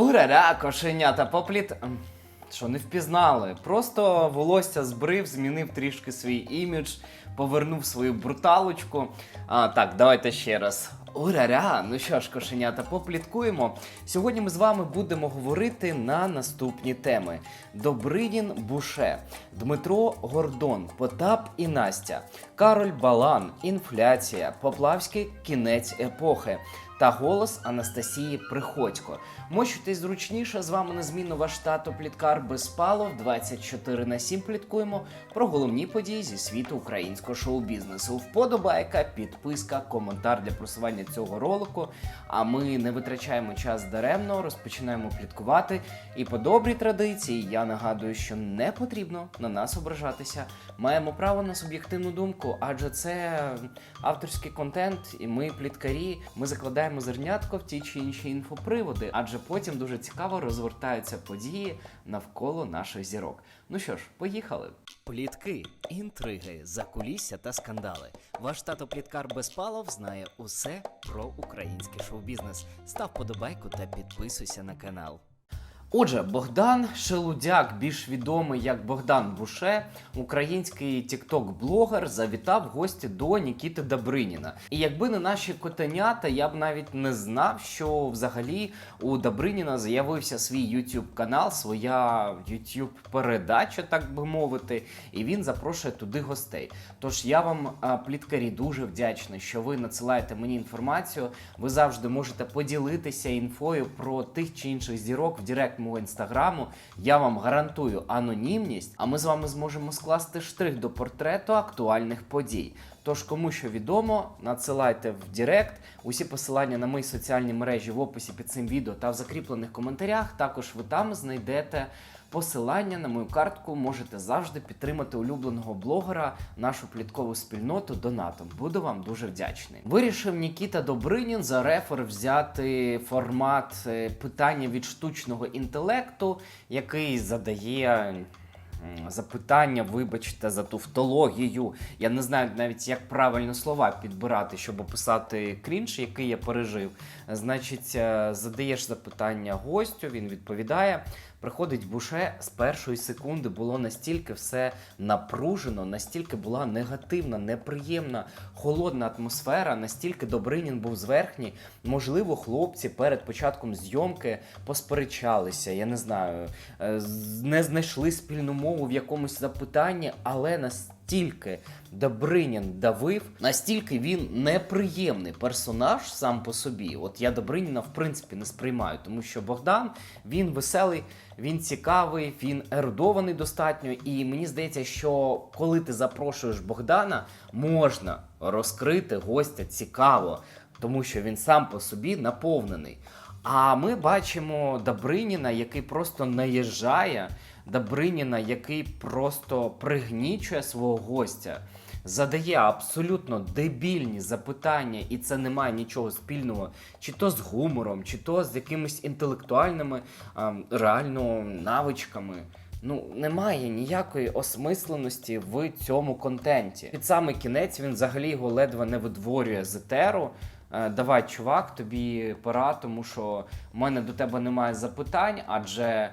Урара, кошенята, попліт. Ем, Що не впізнали? Просто волосся збрив, змінив трішки свій імідж, повернув свою бруталочку. А, так, давайте ще раз. Ураря! Ну що ж, кошенята, попліткуємо. Сьогодні ми з вами будемо говорити на наступні теми: Добринін Буше, Дмитро Гордон, Потап і Настя, Кароль Балан, інфляція, Поплавський кінець епохи та голос Анастасії Приходько. Мочуйтесь зручніше. З вами незмінно ваш тато Пліткар Безпалов. 24 на 7 пліткуємо про головні події зі світу українського шоу-бізнесу. Вподобайка, підписка, коментар для просування цього ролику. А ми не витрачаємо час даремно, розпочинаємо пліткувати. І по добрій традиції я нагадую, що не потрібно на нас ображатися. Маємо право на суб'єктивну думку, адже це авторський контент, і ми пліткарі. Ми закладаємо зернятко в ті чи інші інфоприводи, адже потім дуже цікаво розвертаються події навколо наших зірок. Ну що ж, поїхали. Плітки, інтриги, закулісся та скандали. Ваш тато Пліткар Безпалов знає усе про український шоу-бізнес. Став подобайку та підписуйся на канал. Отже, Богдан Шелудяк, більш відомий як Богдан Буше, український тікток-блогер, завітав в гості до Нікіти Добриніна. І якби не наші котенята, я б навіть не знав, що взагалі у Добриніна з'явився свій YouTube канал, своя YouTube передача, так би мовити, і він запрошує туди гостей. Тож я вам, пліткарі, дуже вдячний, що ви надсилаєте мені інформацію. Ви завжди можете поділитися інфою про тих чи інших зірок в Директ мого інстаграму. Я вам гарантую анонімність, а ми з вами зможемо скласти штрих до портрету актуальних подій. Тож, кому що відомо, надсилайте в Директ. Усі посилання на мої соціальні мережі в описі під цим відео та в закріплених коментарях. Також ви там знайдете посилання на мою картку. Можете завжди підтримати улюбленого блогера, нашу пліткову спільноту донатом. Буду вам дуже вдячний. Вирішив Нікіта Добринін за рефер взяти формат е, питання від штучного інтелекту, який задає. Запитання, вибачте, за туфтологію. Я не знаю навіть, як правильно слова підбирати, щоб описати крінж, який я пережив. Значить, е, задаєш запитання гостю, він відповідає. Приходить Буше з першої секунди було настільки все напружено, настільки була негативна, неприємна, холодна атмосфера, настільки Добринін був зверхній. Можливо, хлопці перед початком зйомки посперечалися. Я не знаю, е, не знайшли спільну мову в якомусь запитанні, але настільки Добринін давив, настільки він неприємний персонаж сам по собі. От я Добриніна в принципі не сприймаю, тому що Богдан він веселий, він цікавий, він ерудований достатньо. І мені здається, що коли ти запрошуєш Богдана, можна розкрити гостя цікаво, тому що він сам по собі наповнений. А ми бачимо Добриніна, який просто наїжджає, Добриніна, який просто пригнічує свого гостя, задає абсолютно дебільні запитання, і це не має нічого спільного, чи то з гумором, чи то з якимись інтелектуальними а, реально навичками. Ну, немає ніякої осмисленості в цьому контенті. Під самий кінець він взагалі його ледве не видворює з етеру. Е, Давай, чувак, тобі пора, тому що в мене до тебе немає запитань, адже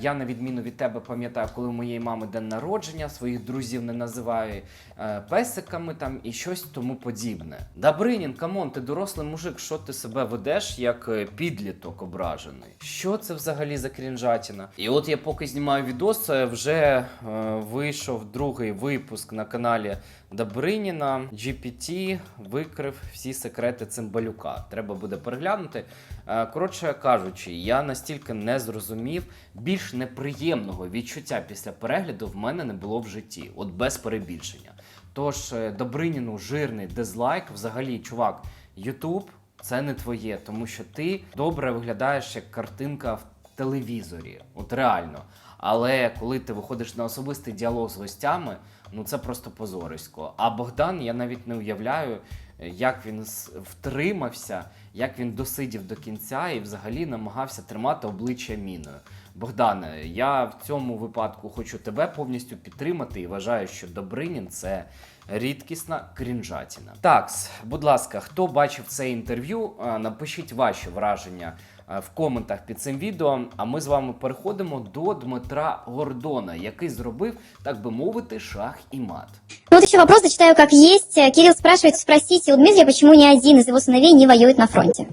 я, на відміну від тебе, пам'ятаю, коли у моєї мами день народження, своїх друзів не називаю е, песиками там і щось тому подібне. Добринін, камон, ти дорослий мужик, що ти себе ведеш як е, підліток ображений? Що це взагалі за крінжатіна? І от я поки знімаю відос, е, вже е, вийшов другий випуск на каналі Добриніна. GPT викрив всі секрети цимбалюка. Треба буде переглянути. Е, Коротше кажучи, я настільки не зрозумів, більш неприємного відчуття після перегляду в мене не було в житті, от без перебільшення. Тож е, Добриніну жирний дизлайк. Взагалі, чувак, Ютуб це не твоє, тому що ти добре виглядаєш як картинка в телевізорі. От реально. Але коли ти виходиш на особистий діалог з гостями, ну це просто позорисько. А Богдан, я навіть не уявляю, як він втримався, як він досидів до кінця і взагалі намагався тримати обличчя міною. Богдане, я в цьому випадку хочу тебе повністю підтримати і вважаю, що Добринін це рідкісна крінжатіна. Так, будь ласка, хто бачив це інтерв'ю, е, напишіть ваші враження е, в коментах під цим відео. А ми з вами переходимо до Дмитра Гордона, який зробив, так би мовити, шах і мат. Ну еще вопрос, зачитаю как есть. Кирилл спрашивает, спросите у Дмитрия, почему ни один из его сыновей не воюет на фронте.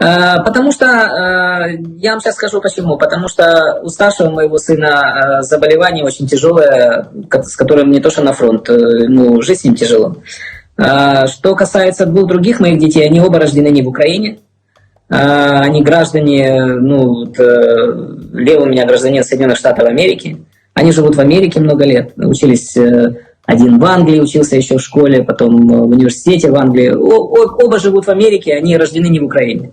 Э, Потому что, э, я вам сейчас скажу почему. Потому что у старшего моего сына э, заболевание очень тяжелое, с которым не то что на фронт, ну, жить с ним тяжело. Что касается двух других моих детей, они оба рождены не в Украине. Они граждане, ну, вот, Лев у меня гражданин Соединенных Штатов Америки. Они живут в Америке много лет, учились один в Англии учился еще в школе, потом в университете в Англии. О- Оба живут в Америке, они рождены не в Украине.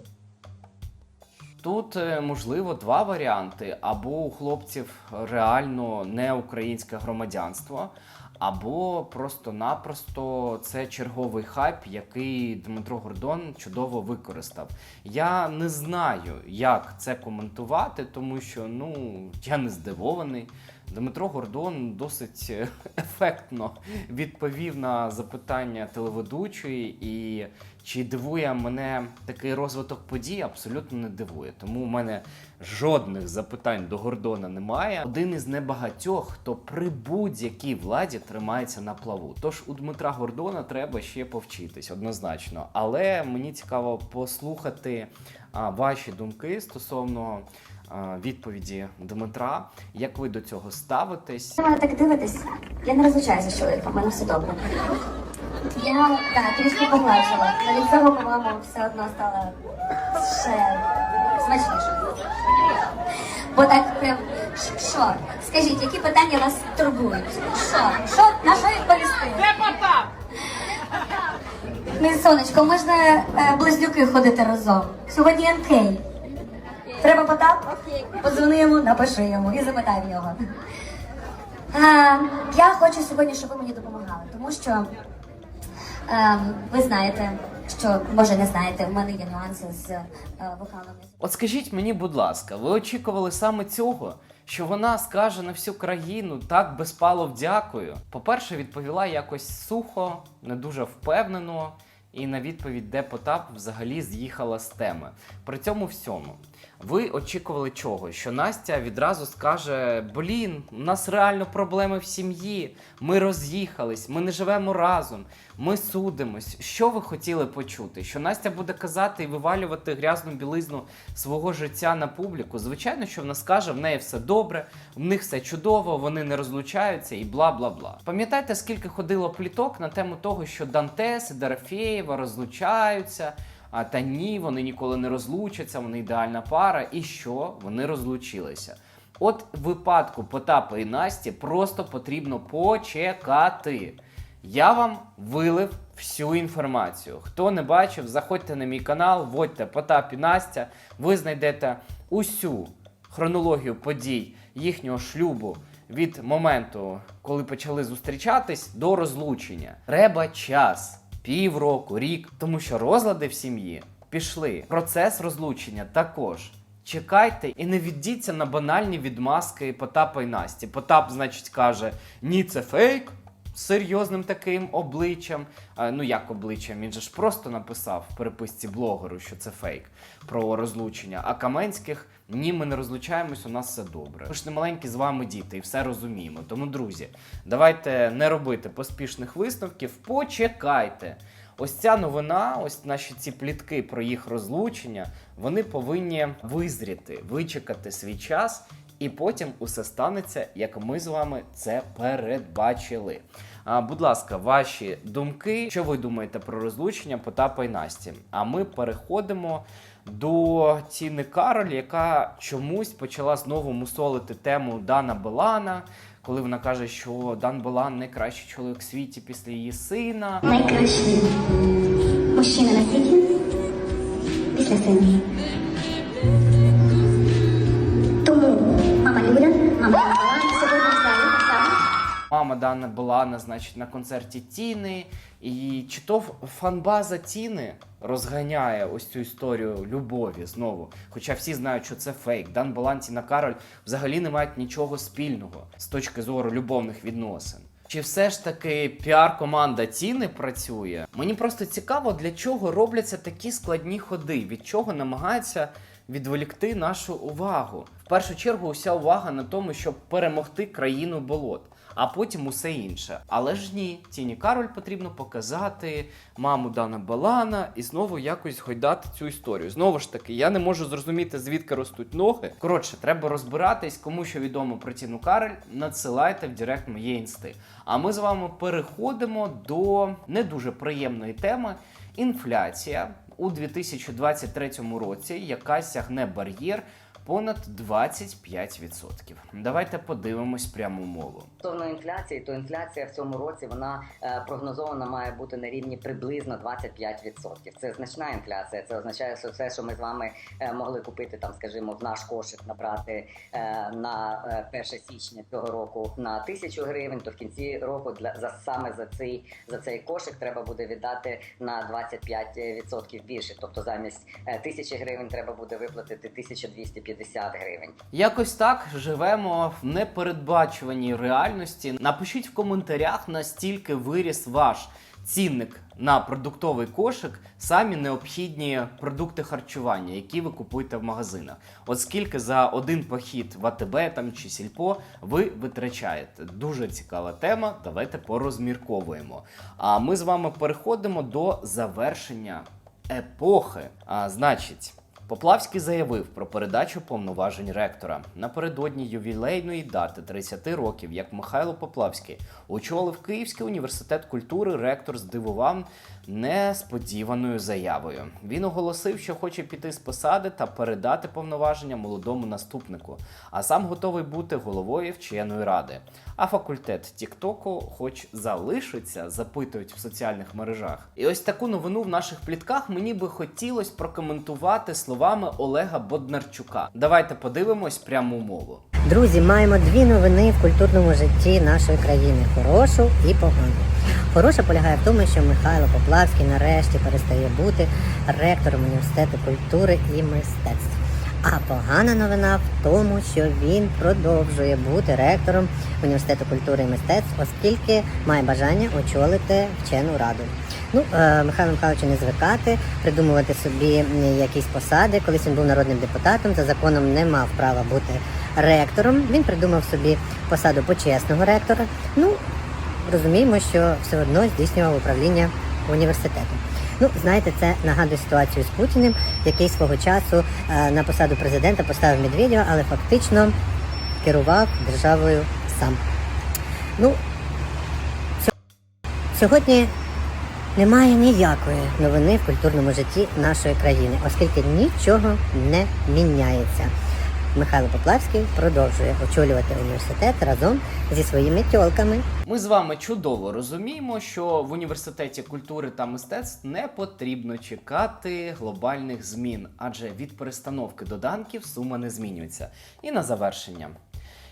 Тут е, можливо два варіанти: або у хлопців реально не українське громадянство, або просто-напросто це черговий хайп, який Дмитро Гордон чудово використав. Я не знаю, як це коментувати, тому що ну я не здивований. Дмитро Гордон досить е, ефектно відповів на запитання телеведучої, і чи дивує мене такий розвиток подій, абсолютно не дивує. Тому у мене жодних запитань до Гордона немає. Один із небагатьох, хто при будь-якій владі тримається на плаву. Тож у Дмитра Гордона треба ще повчитись, однозначно. Але мені цікаво послухати а, ваші думки стосовно відповіді Дмитра. Як ви до цього ставитесь? Так дивитесь, я не розлучаюся з чоловіком, в мене все добре. Я так, трішки погладжила, але від цього, по-моєму, все одно стало ще смачніше. Бо так прям що? Скажіть, які питання вас турбують? Що? Що? На що відповісти? Де Мій сонечко, можна е, близнюки ходити разом. Сьогодні НК. Треба Потап? Подзвони йому, напиши йому і запитай в нього. А, я хочу сьогодні, щоб ви мені допомагали, тому що е, ви знаєте, що може не знаєте, в мене є нюанси з е, вокалом. От скажіть мені, будь ласка, ви очікували саме цього? Що вона скаже на всю країну так безпало дякую? По-перше, відповіла якось сухо, не дуже впевнено, і на відповідь, де Потап взагалі з'їхала з теми. При цьому всьому. Ви очікували чого? Що Настя відразу скаже: Блін, у нас реально проблеми в сім'ї, ми роз'їхались, ми не живемо разом, ми судимось. Що ви хотіли почути? Що Настя буде казати і вивалювати грязну білизну свого життя на публіку? Звичайно, що вона скаже, в неї все добре, в них все чудово, вони не розлучаються і бла бла бла. Пам'ятаєте, скільки ходило пліток на тему того, що Дантес і Дорофєєва розлучаються? А та ні, вони ніколи не розлучаться, вони ідеальна пара. І що? Вони розлучилися. От в випадку Потапа і Насті просто потрібно почекати. Я вам вилив всю інформацію. Хто не бачив, заходьте на мій канал, вводьте Потап і Настя. Ви знайдете усю хронологію подій їхнього шлюбу від моменту, коли почали зустрічатись, до розлучення. Треба час, півроку, рік, тому що розлади в сім'ї пішли. Процес розлучення також. Чекайте і не віддіться на банальні відмазки Потапа і Насті. Потап, значить, каже: ні, це фейк. Серйозним таким обличчям. Ну як обличчям? Він же ж просто написав в переписці блогеру, що це фейк про розлучення. А Каменських ні, ми не розлучаємось, у нас все добре. Ми ж не маленькі з вами діти і все розуміємо. Тому, друзі, давайте не робити поспішних висновків. Почекайте. Ось ця новина, ось наші ці плітки про їх розлучення, вони повинні визріти, вичекати свій час, і потім усе станеться, як ми з вами це передбачили. А, будь ласка, ваші думки, що ви думаєте про розлучення Потапа і Насті? А ми переходимо до Тіни Кароль, яка чомусь почала знову мусолити тему Дана Белана. Коли вона каже, що Дан Белан найкращий чоловік в світі після її сина. Найкращий мужчина на світі після сина. Мама Дана Белана, значить, на концерті Тіни. І чи то фанбаза Тіни розганяє ось цю історію любові знову. Хоча всі знають, що це фейк. Дан Балан, Тіна Кароль взагалі не мають нічого спільного з точки зору любовних відносин. Чи все ж таки піар-команда ціни працює? Мені просто цікаво, для чого робляться такі складні ходи, від чого намагаються відволікти нашу увагу. Першу чергу, уся увага на тому, щоб перемогти країну болот. А потім усе інше. Але ж ні, Тіні Кароль потрібно показати маму Дана Балана і знову якось гойдати цю історію. Знову ж таки, я не можу зрозуміти, звідки ростуть ноги. Коротше, треба розбиратись, кому що відомо про Тіну Кароль, надсилайте в Директ моєї інсти. А ми з вами переходимо до не дуже приємної теми інфляція у 2023 році, яка сягне бар'єр понад 25%. Давайте подивимось пряму мову. Стосовно інфляції, то інфляція в цьому році вона е, прогнозована має бути на рівні приблизно 25%. Це значна інфляція. Це означає, що все, що ми з вами е, могли купити, там, скажімо, в наш кошик набрати е, на е, 1 січня цього року на тисячу гривень, то в кінці року для за саме за цей за цей кошик треба буде віддати на 25% більше. Тобто замість тисячі гривень треба буде виплатити 1250 гривень. Якось так живемо в непередбачуваній реальності. Напишіть в коментарях, настільки виріс ваш цінник на продуктовий кошик, самі необхідні продукти харчування, які ви купуєте в магазинах. От скільки за один похід в АТБ там чи сільпо ви витрачаєте. Дуже цікава тема. Давайте порозмірковуємо. А ми з вами переходимо до завершення епохи. А значить. Поплавський заявив про передачу повноважень ректора напередодні ювілейної дати 30 років, як Михайло Поплавський очолив Київський університет культури. Ректор здивував несподіваною заявою. Він оголосив, що хоче піти з посади та передати повноваження молодому наступнику, а сам готовий бути головою вченої ради. А факультет Тіктоку, хоч залишиться, запитують в соціальних мережах. І ось таку новину в наших плітках мені би хотілося прокоментувати словами Олега Боднарчука. Давайте подивимось пряму мову. Друзі, маємо дві новини в культурному житті нашої країни: хорошу і погану. Хороша полягає в тому, що Михайло Поплавський нарешті перестає бути ректором університету культури і мистецтв. А погана новина в тому, що він продовжує бути ректором університету культури і мистецтв, оскільки має бажання очолити вчену раду. Ну, е, Михайло Михайловичу не звикати, придумувати собі якісь посади. Колись він був народним депутатом, за законом не мав права бути ректором. Він придумав собі посаду почесного ректора. Ну, розуміємо, що все одно здійснював управління університету. Ну, знаєте, це нагадує ситуацію з Путіним, який свого часу е, на посаду президента поставив Медведєва, але фактично керував державою сам. Ну, Сьогодні немає ніякої новини в культурному житті нашої країни, оскільки нічого не міняється. Михайло Поплавський продовжує очолювати університет разом зі своїми тьолками. Ми з вами чудово розуміємо, що в університеті культури та мистецтв не потрібно чекати глобальних змін, адже від перестановки доданків сума не змінюється. І на завершення.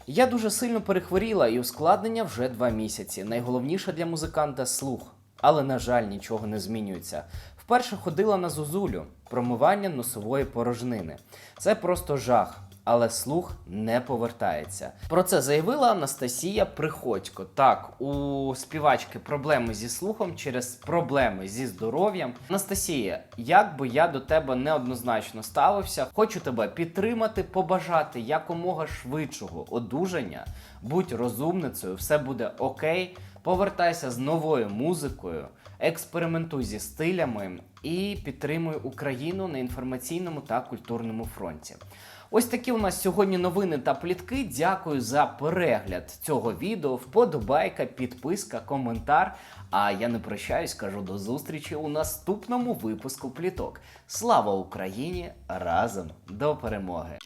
Я дуже сильно перехворіла і ускладнення вже два місяці. Найголовніше для музиканта слух. Але, на жаль, нічого не змінюється. Вперше ходила на зозулю промивання носової порожнини. Це просто жах. Але слух не повертається. Про це заявила Анастасія Приходько. Так, у співачки проблеми зі слухом через проблеми зі здоров'ям. Анастасія, як би я до тебе неоднозначно ставився, хочу тебе підтримати, побажати якомога швидшого одужання. Будь розумницею, все буде окей. Повертайся з новою музикою, експериментуй зі стилями і підтримуй Україну на інформаційному та культурному фронті. Ось такі у нас сьогодні новини та плітки. Дякую за перегляд цього відео. Вподобайка, підписка, коментар. А я не прощаюсь, кажу до зустрічі у наступному випуску пліток. Слава Україні! Разом до перемоги!